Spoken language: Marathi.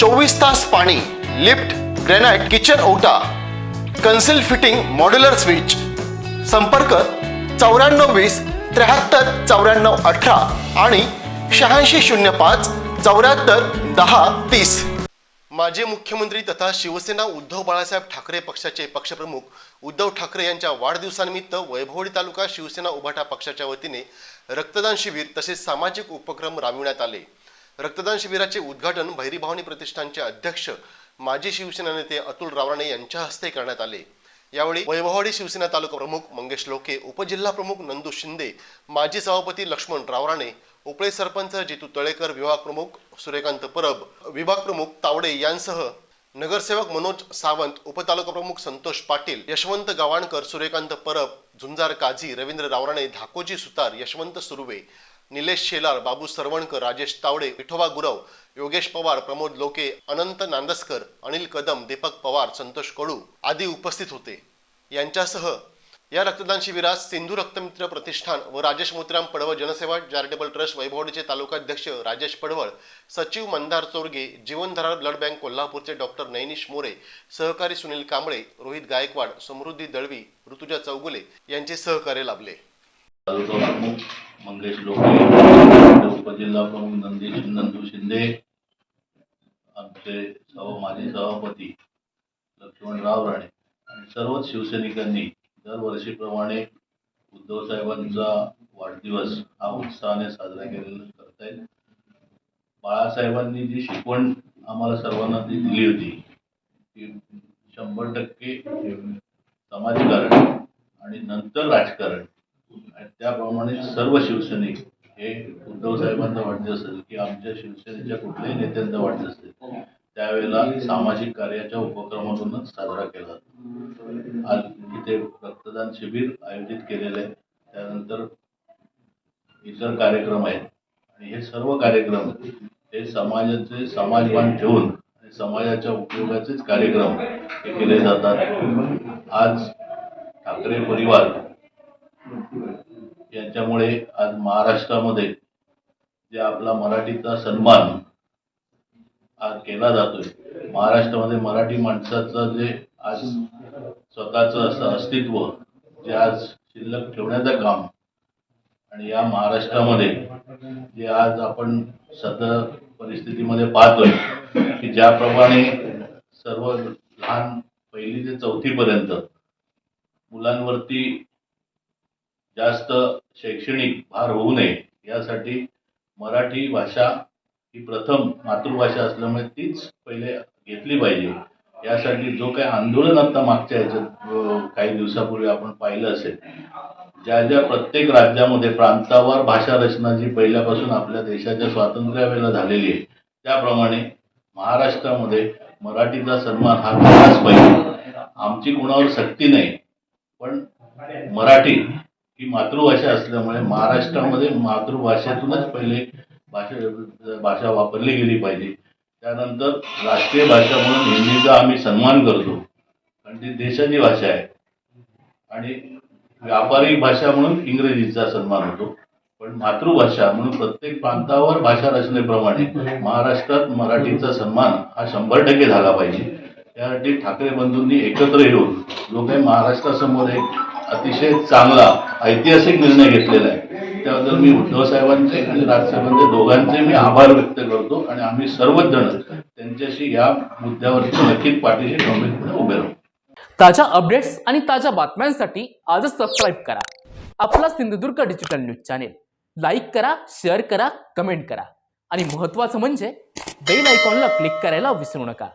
चोवीस तास पाणी लिफ्ट ग्रेनाइट किचन ओटा कन्सिल फिटिंग मॉड्युलर स्विच. संपर्क चौऱ्याण्णव वीस त्र्याहत्तर चौऱ्याण्णव अठरा आणि शहाऐंशी शून्य पाच चौऱ्याहत्तर दहा तीस. माजी मुख्यमंत्री तथा शिवसेना उद्धव बाळासाहेब ठाकरे पक्षाचे पक्षप्रमुख उद्धव ठाकरे यांच्या वाढदिवसानिमित्त वैभवडी तालुका शिवसेना उभाटा पक्षाच्या वतीने रक्तदान शिबिर तसेच सामाजिक उपक्रम राबविण्यात आले. रक्तदान शिबिराचे उद्घाटन भैरी भावनी प्रतिष्ठानचे अध्यक्ष माजी शिवसेना नेते अतुल रावराणे यांच्या हस्ते करण्यात आले. यावेळी वैभववाडी शिवसेना तालुका प्रमुख मंगेश लोके उपजिल्हा प्रमुख नंदू शिंदे माजी सभापती लक्ष्मण रावराणे उपळे सरपंच जितू तळेकर विभाग प्रमुख सूर्यकांत परब विभाग प्रमुख तावडे यांसह नगरसेवक मनोज सावंत उपतालुका प्रमुख संतोष पाटील यशवंत गवाणकर सूर्यकांत परब झुंजार काझी रवींद्र रावराणे धाकोजी सुतार यशवंत सुर्वे निलेश शेलार बाबू सरवणकर राजेश तावडे विठोबा गुरव योगेश पवार प्रमोद लोके अनंत नांदस्कर अनिल कदम दीपक पवार संतोष कडू आदी उपस्थित होते. यांच्यासह या रक्तदान शिबिरात सिंधू रक्तमित्र प्रतिष्ठान व राजेश मोतीराम पडवळ जनसेवा चॅरिटेबल ट्रस्ट वैभवडीचे तालुकाध्यक्ष राजेश पडवळ सचिव मंदार चोरगे जीवनधारा ब्लड बँक कोल्हापूरचे डॉक्टर नैनिश मोरे सहकारी सुनील कांबळे रोहित गायकवाड समृद्धी दळवी ऋतुजा चौगुले यांचे सहकार्य लाभले. तालुका प्रमुख मंगेश लोके उपजिल्हा प्रमुख नंदी नंदू शिंदे आमचे सह माजी सभापती लक्ष्मणराव राणे आणि सर्वच शिवसैनिकांनी दरवर्षीप्रमाणे उद्धव साहेबांचा वाढदिवस हा उत्साहाने साजरा केलेला करता येईल. बाळासाहेबांनी जी शिकवण आम्हाला सर्वांना ती दिली होती की शंभर टक्के समाजकारण आणि नंतर राजकारण. आणि त्याप्रमाणे सर्व शिवसैनिक हे उद्धव साहेबांचा वाढदिवस असेल की आमच्या शिवसेनेच्या कुठल्याही नेत्यांचा वाढदिवस असेल त्यावेळेला सामाजिक कार्याच्या उपक्रमातूनच साजरा केला. जातो आज इथे रक्तदान शिबिर आयोजित केलेलं आहे. त्यानंतर इतर कार्यक्रम आहेत. आणि हे सर्व कार्यक्रम हे समाजाचे समाजवान ठेवून आणि समाजाच्या उपयोगाचेच कार्यक्रम हे केले जातात. आज ठाकरे परिवार याच्यामुळे आज महाराष्ट्रामध्ये जे आपला मराठीचा सन्मान आज केला जातोय महाराष्ट्रामध्ये मराठी माणसाचं जे आज स्वतःचं असं अस्तित्व जे आज शिल्लक ठेवण्याचं काम आणि या महाराष्ट्रामध्ये जे आज आपण सध्या परिस्थितीमध्ये पाहतोय की ज्याप्रमाणे सर्व लहान पहिली ते चौथीपर्यंत मुलांवरती जास्त शैक्षणिक भार होऊ नये यासाठी मराठी भाषा ही प्रथम मातृभाषा असल्यामुळे तीच पहिले घेतली पाहिजे. यासाठी जो काही आंदोलन आता मागच्या ह्याच्यात काही दिवसापूर्वी आपण पाहिलं असेल ज्या ज्या प्रत्येक राज्यामध्ये प्रांतावर भाषा रचना जी पहिल्यापासून आपल्या देशाच्या स्वातंत्र्यावेळेला झालेली आहे त्याप्रमाणे महाराष्ट्रामध्ये मराठीचा सन्मान हा केलाच पाहिजे. आमची कुणावर सक्ती नाही पण मराठी ही मातृभाषा असल्यामुळे महाराष्ट्रामध्ये मातृभाषेतूनच पहिले भाषा भाषा वापरली गेली पाहिजे. त्यानंतर राष्ट्रीय भाषा म्हणून हिंदीचा आम्ही सन्मान करतो. कारण ती देशाची भाषा आहे. आणि व्यापारी भाषा म्हणून इंग्रजीचा सन्मान होतो. पण मातृभाषा म्हणून प्रत्येक प्रांतावर भाषा रचनेप्रमाणे महाराष्ट्रात मराठीचा सन्मान हा शंभर टक्के झाला पाहिजे. त्यासाठी ठाकरे बंधूंनी एकत्र येऊन जो काही महाराष्ट्रासमोर एक अतिशय चांगला ऐतिहासिक निर्णय घेतलेला आहे. त्याबद्दल मी उद्धव साहेबांचे म्हणजे आणि राजसाहेबांचे दोघांचे मी आभार व्यक्त करतो आणि आम्ही सर्वच जण त्यांच्याशी या मुद्द्यावरती नक्कीच पाठीशी गंभीरपणे उभे राहू. ताज्या अपडेट्स आणि ताज्या बातम्यांसाठी आजच सबस्क्राईब करा. आपला Sindhudurg digital news channel. Like करा शेअर करा कमेंट करा. आणि महत्त्वाचं म्हणजे बेल आयकॉनला क्लिक करायला विसरू नका.